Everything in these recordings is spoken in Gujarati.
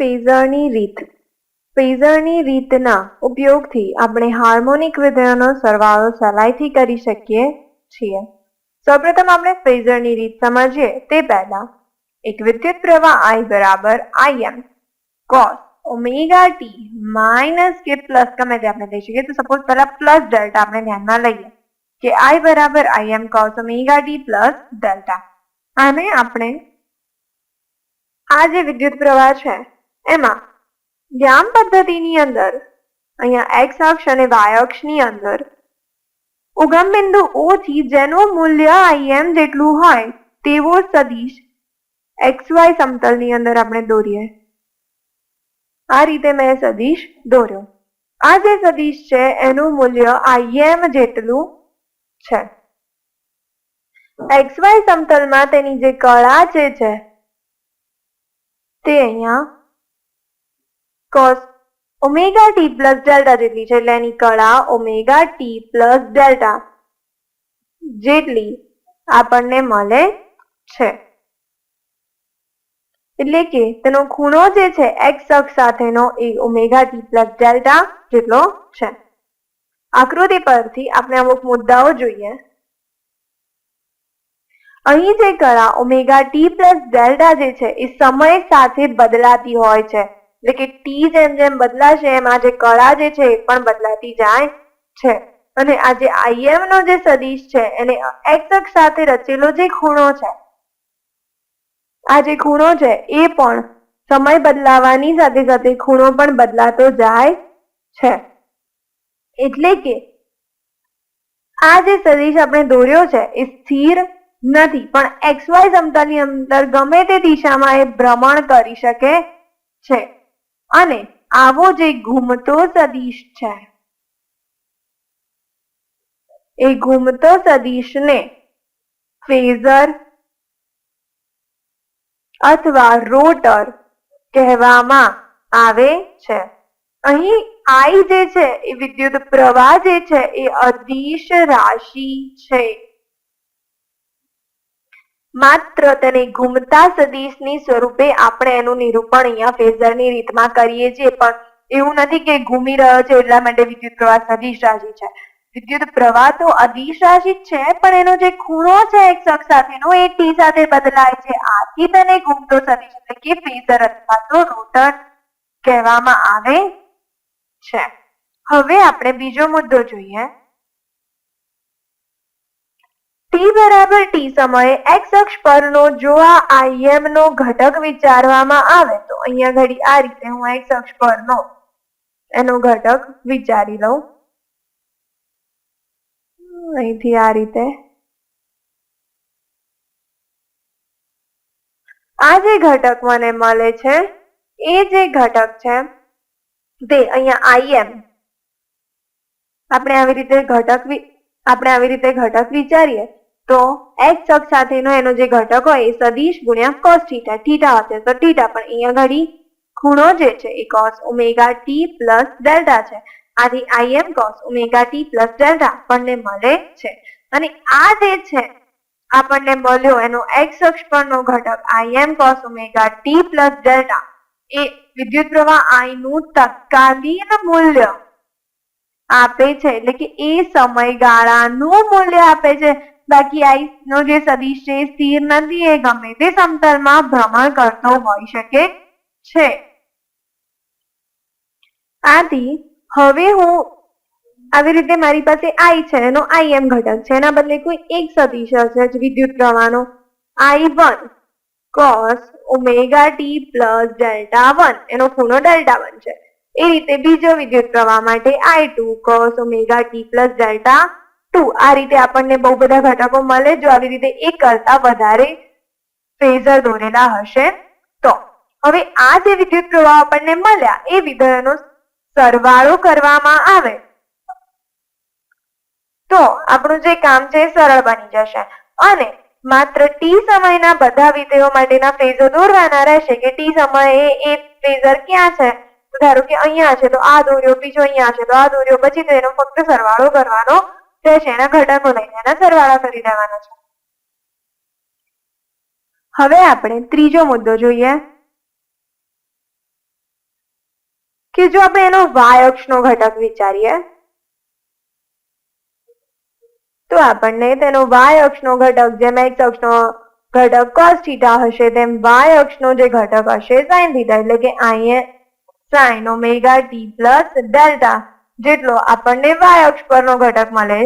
ફેઝરની રીત. ફેઝરની રીતના ઉપયોગથી આપણે હાર્મોનિક વિધેયોનો સરવાળો સહેલાઈથી કરી શકીએ છીએ. સૌપ્રથમ આપણે ફેઝરની રીત સમજીએ. તે પહેલા એક વિદ્યુત પ્રવાહ I બરાબર Im cos omega t minus કે પ્લસ ગમે તે આપણે લઈ શકીએ. તો સપોઝ પહેલા પ્લસ ડેલ્ટા આપણે ધ્યાનમાં લઈએ કે આઈ બરાબર I M cos omega t plus delta આને આપણે આ જે વિદ્યુત પ્રવાહ છે એમાં ધ્યાન પદ્ધતિની અંદર, અહીંયા એક્સ અક્ષ અને વાય અક્ષની અંદર ઉગમ બિંદુ ઓ થી જેનું મૂલ્ય આઈએમ જેટલું હોય, તેવો સદીશ એક્સ વાય સમતલની અંદર આપણે દોરીએ. આ રીતે મેં સદીશ દોર્યો. આ જે સદીશ છે, એનું મૂલ્ય આઈએમ જેટલું છે. એક્સ વાય સમતલમાં તેની જે કળા છે, તે અહીંયા cos omega t plus delta જેટલી છે એટલે એની કળા ઓમેગા ટી પ્લસ ડેલ્ટા જેટલી આપણને મળે છે. એટલે કે તેનો ખૂણો જે છે x અક્ષ સાથેનો એ ઓમેગા ટી પ્લસ ડેલ્ટા જેટલો છે. આકૃતિ પરથી આપણે અમુક મુદ્દાઓ જોઈએ. અહીં જે કળા ઓમેગા ટી પ્લસ ડેલ્ટા જે છે એ સમય સાથે બદલાતી હોય છે. એટલે કે ટી જેમ જેમ બદલાશે, એમ આ જે કળા જે છે એ પણ બદલાતી જાય છે. અને આ જે આઈએમ નો જે સદીશ છે, એને એક્સ સાથે રચેલો જે ખૂણો છે, આ જે ખૂણો છે, એ પણ સમય બદલાવાની સાથે સાથે ખૂણો પણ બદલાતો જાય છે. એટલે કે આ જે સદીશ આપણે દોર્યો છે, એ સ્થિર નથી. પણ એક્સ વાય સમતલની અંદર ગમે તે દિશામાં એ ભ્રમણ કરી શકે છે. અને આવો જે ઘૂમતો સદીશ છે. એ ઘૂમતો સદિશને ફેઝર અથવા રોટર કહેવામાં આવે છે. અહીં આઈ જે છે, એ વિદ્યુત પ્રવાહ જે છે, એ અદિશ રાશિ છે. માત્ર તેને ઘૂમતા સદિશની સ્વરૂપે આપણે એનું નિરૂપણ અહીંયા ફેઝરની રીતમાં કરીએ છીએ, પણ એવું નથી કે ઘૂમી રહ્યો છે એટલા માટે વિદ્યુત પ્રવાહ સદીશ રાશિ છે. વિદ્યુત પ્રવાહ તો અદિશ રાશિ છે, પણ એનો જે ખૂણો છે એક શખ્સ સાથેનો, એ ટી સાથે બદલાય છે. આથી તેને ઘૂમતો સદીશ એટલે કે ફેઝર અથવા તો રોટર કહેવામાં આવે છે. હવે આપણે બીજો મુદ્દો જોઈએ. ટી બરાબર ટી સમયે એક્સ અક્ષ પરનો જો આ IM નો ઘટક વિચારવામાં આવે તો અહીંયા ઘડી આ રીતે હું એક્સ અક્ષ પરનો એનો ઘટક વિચારી લઉં. અહીંથી આ રીતે. આ જે ઘટક મને મળે છે, એ જે ઘટક છે, તે અહીંયા IM આપણે આવી રીતે ઘટક આપણે આવી રીતે ઘટક વિચારીએ તો એક્સ અક્ષ સાથેનો એનો જે ઘટક હોય એ સદીશ ગુણ્યા કોસ થીટા થીટા હશે તો થીટા પણ અહીંયા ઘડી ખૂણો જે છે એ cos omega t plus delta છે. આથી im cos omega t plus delta આપણને મળે છે. અને આ જે છે આપણને મળ્યો એનો એક્સ અક્ષ પરનો ઘટક im cos omega t plus delta એ વિદ્યુત પ્રવાહ આઈ નું તત્કાલીન મૂલ્ય આપે છે. એટલે કે એ સમયગાળાનું મૂલ્ય આપે છે. બાકી આઈ નો જે સદિશ છે સ્થિર નથી, એ ગમે તે સમતલમાં ભ્રમણ કરતો હોઈ શકે છે. આથી હવે હું આવી રીતે મારી પાસે આઈ છે, એનો આઈ એમ ઘટક છે, એના બદલે કોઈ એક સદિશ હશે વિદ્યુત પ્રવાહનો. I one cos omega t plus delta one, એનો ખૂણો ડેલ્ટા વન છે. એ રીતે બીજો વિદ્યુત પ્રવાહ માટે I two cos omega t plus delta two આ રીતે આપણને બહુ બધા ઘટકો મળે જો આવી રીતે એક કરતા વધારે ફેઝર દોરેલા હશે તો. હવે આ જે વિદ્યુત પ્રવાહ આપણને મળ્યા એ વિધેયોનો સરવાળો કરવામાં આવે. તો આપણું જે કામ છે સરળ બની જશે. અને માત્ર ટી સમયના બધા વિધેયો માટેના ફેઝો દોરવાના રહેશે કે ટી સમયે એ ફેઝર ક્યાં છે? ધારો કે અહીંયા છે, તો આ દોર્યો, બીજો અહીંયા છે, તો આ દોર્યો, પછી તેનો ફક્ત સરવાળો કરવાનો રહેશે એના ઘટકો લઈને એના સરવાળા કરી દેવાના છે. હવે આપણે ત્રીજો મુદ્દો જોઈએ કે જો આપણે એનો વાય અક્ષનો ઘટક વિચારીએ, તો આપણને તેનો વાય અક્ષનો ઘટક જેમ એક્સ અક્ષનો ઘટક કોસ થીટા હશે, તેમ વાય અક્ષનો જે ઘટક હશે, sin થીટા એટલે કે અહીંયા sin omega t plus delta જેટલો આપણને વાય અક્ષ પરનો ઘટક મળે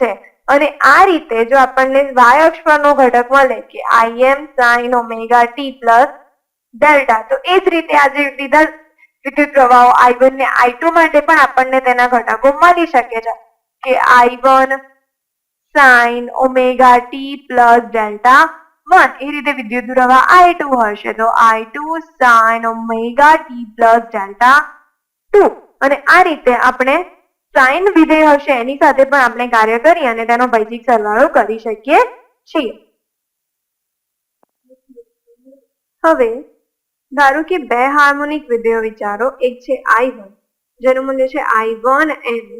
છે. અને આ રીતે જો આપણને વાય અક્ષ પરનો ઘટક મળે કે I m sine omega t plus delta તો એ જ રીતે આજે લીધા વિદ્યુત પ્રવાહો આઈ વન ને આઈ ટુ માટે પણ આપણને તેના ઘટકો મળી શકે છે. કે I one sine omega t plus delta one એ રીતે વિદ્યુત પ્રવાહ આઈ ટુ હશે. તો I two sine omega t plus delta two અને આ રીતે આપણે સાઇન વિધેય હશે એની સાથે પણ આપણે કાર્ય કરી અને તેનો ભૌતિક સરવાળો કરી શકીએ છીએ. હવે, ધારો કે બે હાર્મોનિક વિધેયો વિચારો, એક છે આઈ વન જેનું મૂલ્ય છે I one m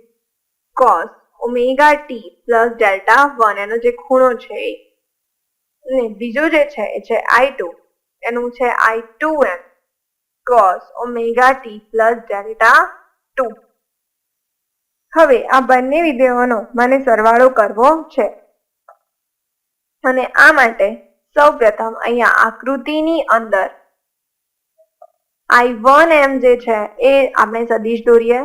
cos omega t plus delta one એનો જે ખૂણો છે એ. ને બીજો જે છે, એ છે આઈ ટુ એનું છે I two m cos omega t plus delta two. હવે આ બંને વિધેયોનો મને સરવાળો કરવો છે. અને આ માટે સૌપ્રથમ અહીંયા આકૃતિની અંદર આઈ વન એમ જે છે એ આપણે સદીશ દોરીએ.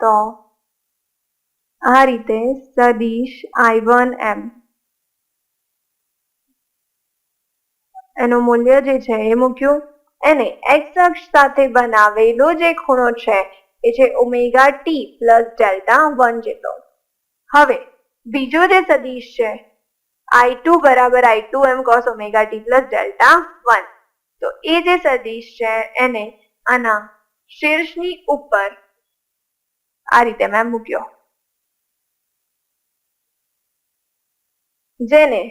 તો આ રીતે સદીશ આઈ વન એમ એનું મૂલ્ય જે છે એ મૂક્યું. એને એક્સ અક્ષ સાથે બનાવેલો જે ખૂણો છે, એ છે omega t plus delta one જેટલો. હવે, બીજો જે સદીશ છે આઈ ટુ બરાબર I two m cos omega t plus delta one તો એ જે સદીશ છે, એને આના શીર્ષની ઉપર આ રીતે મેં મૂક્યો. જેને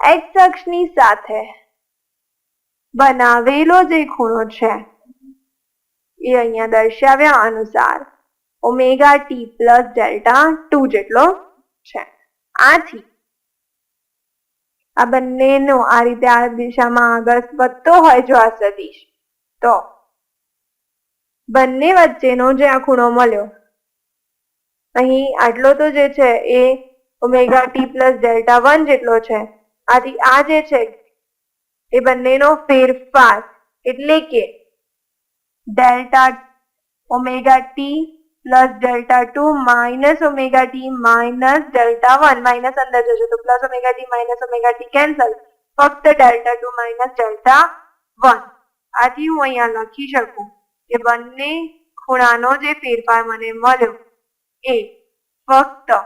એક્સ અક્ષની સાથે બનાવેલો જે ખૂણો છે, એ અહીંયા દર્શાવ્યા અનુસાર omega t plus delta two જેટલો છે. આથી આ બંનેનો આ રીતે આ દિશામાં આગળ વધતો હોય જો આ સદીશ, તો બંને વચ્ચેનો જે આ ખૂણો મળ્યો, અહીં આટલો તો જે છે એ omega t plus delta one જેટલો છે. આથી આ જે છે એ બંનેનો ફેરફાર એટલે કે delta omega t plus delta two minus omega t minus delta one. Minus અંદર જશે તો plus omega t minus omega t cancel. ફક્ત delta two minus delta one. આથી હું અહીંયા લખી શકું કે બંને ખૂણાનો જે ફેરફાર મને મળ્યો એ ફક્ત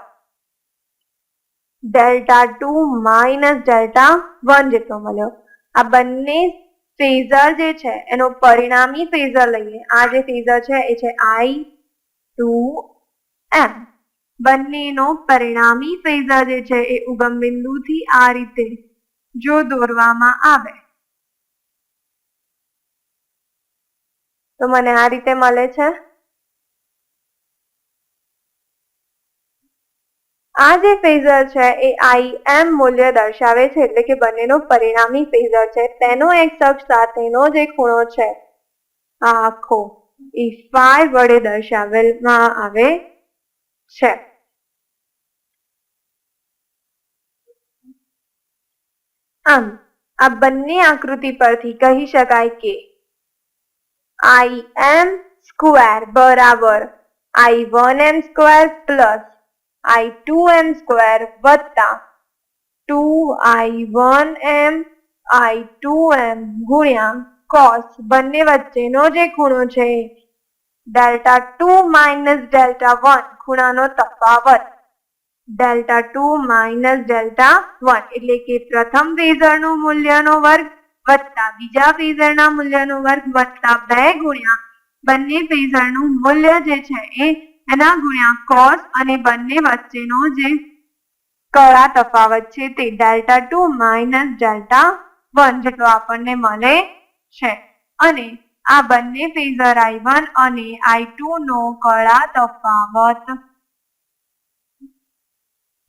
delta two minus delta one જેટલો મળ્યો. આ બંને ફેઝર જે છે, એનો પરિણામી ફેઝર લઈએ. આ જે ફેઝર છે, એ છે આઈ ટુ એમ બંનેનો પરિણામી ફેઝર જે છે, એ ઉગમ બિંદુથી આ રીતે જો દોરવામાં આવે. તો મને આ રીતે મળે છે. આ જે ફેઝર છે એ આઈ એમ મૂલ્ય દર્શાવે છે એટલે કે બંનેનો પરિણામી ફેઝર છે. તેનો એક અક્ષ સાથેનો જે ખૂણો છે. આખો એ વડે દર્શાવેલમાં આવે છે. આમ, આ બંને આકૃતિ પરથી કહી શકાય કે આઈ એમ સ્ક્વેર બરાબર I one m square plus I two m square વત્તા two I one m I two m ગુણ્યા કોસ બંને વચ્ચેનો જે ખૂણો છે delta two minus delta one ખૂણાનો તફાવત. Delta two minus delta one એટલે કે પ્રથમ ફેઝરનું મૂલ્યનો વર્ગ વત્તા બીજા ફેઝરના મૂલ્યનો વર્ગ વત્તા બે ગુણ્યા બંને ફેઝરનું મૂલ્ય જે છે એ એના ગુણ્યા કોસ અને બંને વચ્ચેનો જે કળા તફાવત છે તે delta two minus delta one જેટલો આપણને મળે છે. અને આ બંને ફેઝર આઈ વન અને આઈ ટુ નો કળા તફાવત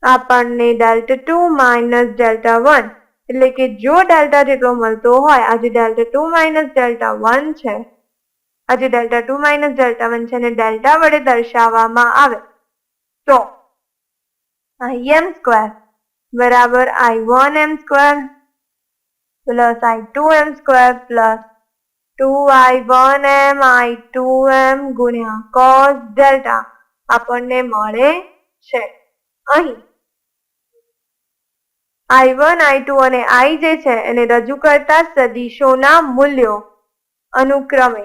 આપણને delta two minus delta one એટલે કે જો ડેલ્ટા જેટલો મળતો હોય આજે delta two minus delta one છે. આ જે delta two minus delta one છે અને ડેલ્ટા વડે દર્શાવવામાં આવે. તો આઈ એમ સ્ક્વેર બરાબર I one m square plus I two m square plus two I one m I two m ગુણ્યા કોસ ડેલ્ટા આપણને મળે છે. અહીં આઈ વન, આઈ ટુ અને આઈ જે છે એને રજૂ કરતા સદીશોના મૂલ્યો અનુક્રમે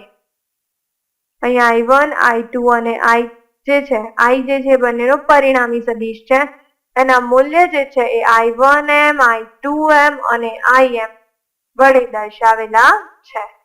અહીંયા આઈ વન, આઈ ટુ અને આઈ જે છે, આઈ જે છે બંનેનો પરિણામી સદીશ છે. એના મૂલ્ય જે છે એ આઈ વન એમ, આઈ ટુ એમ અને આઈ એમ વડે દર્શાવેલા છે.